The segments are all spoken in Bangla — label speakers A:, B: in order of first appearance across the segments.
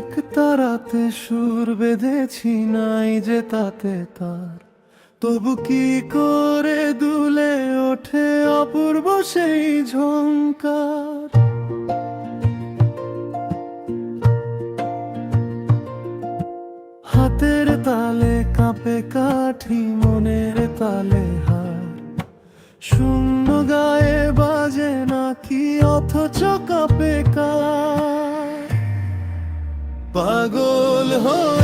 A: এক তারাতে সুর বেঁধেছি, নাই যে তাতে তার। তবু কি করে দুলে ওঠে অপূর্ব সেই ঝঙ্কার হাতের তালে কাঁপে কাঠি, মনের তালে হার। শূন্য গায়ে বাজে নাকি, অথচ কাঁপে কার পাগল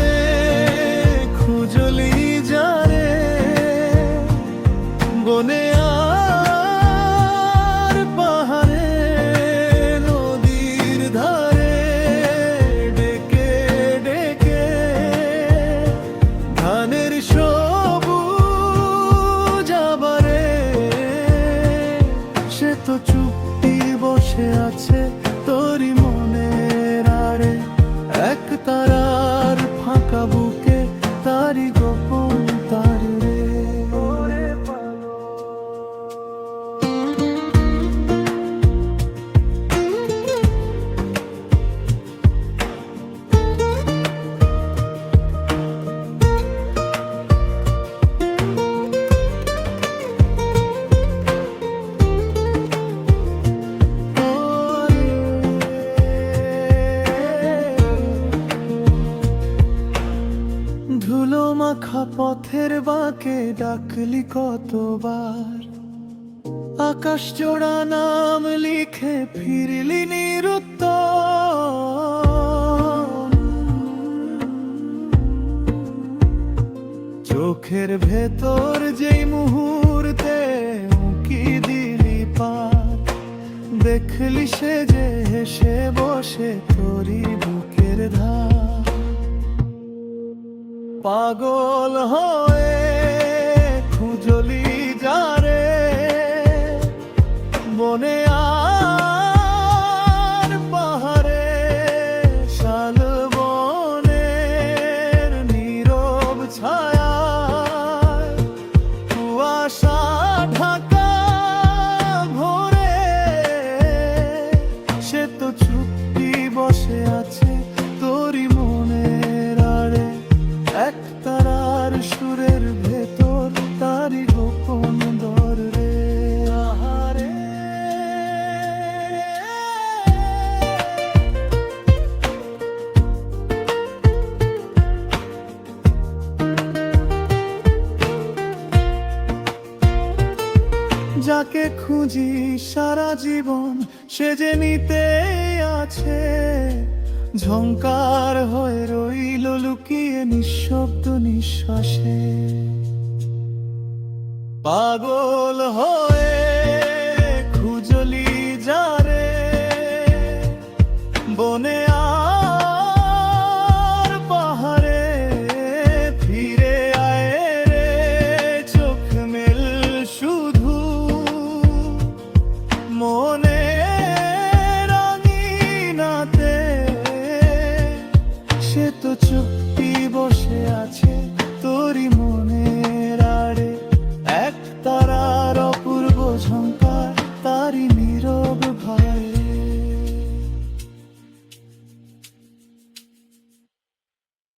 A: মাখা পথের বাঁকে ডাকলি কতবার। আকাশ জোড়া নাম লিখে ফিরলি নিরুত্ত চোখের ভেতর যেই মুহূর্তে উকি দিলি পার, দেখলি সে যে হেসে বসে তোরি বুকের পাগল হয়ে খুঁজি সারা জীবন, সে যে নিতে আছে। ঝঙ্কার হয়ে রইল লুকিয়ে নিঃশব্দ নিঃশ্বাসে। পাগল হয়ে বসে আছে।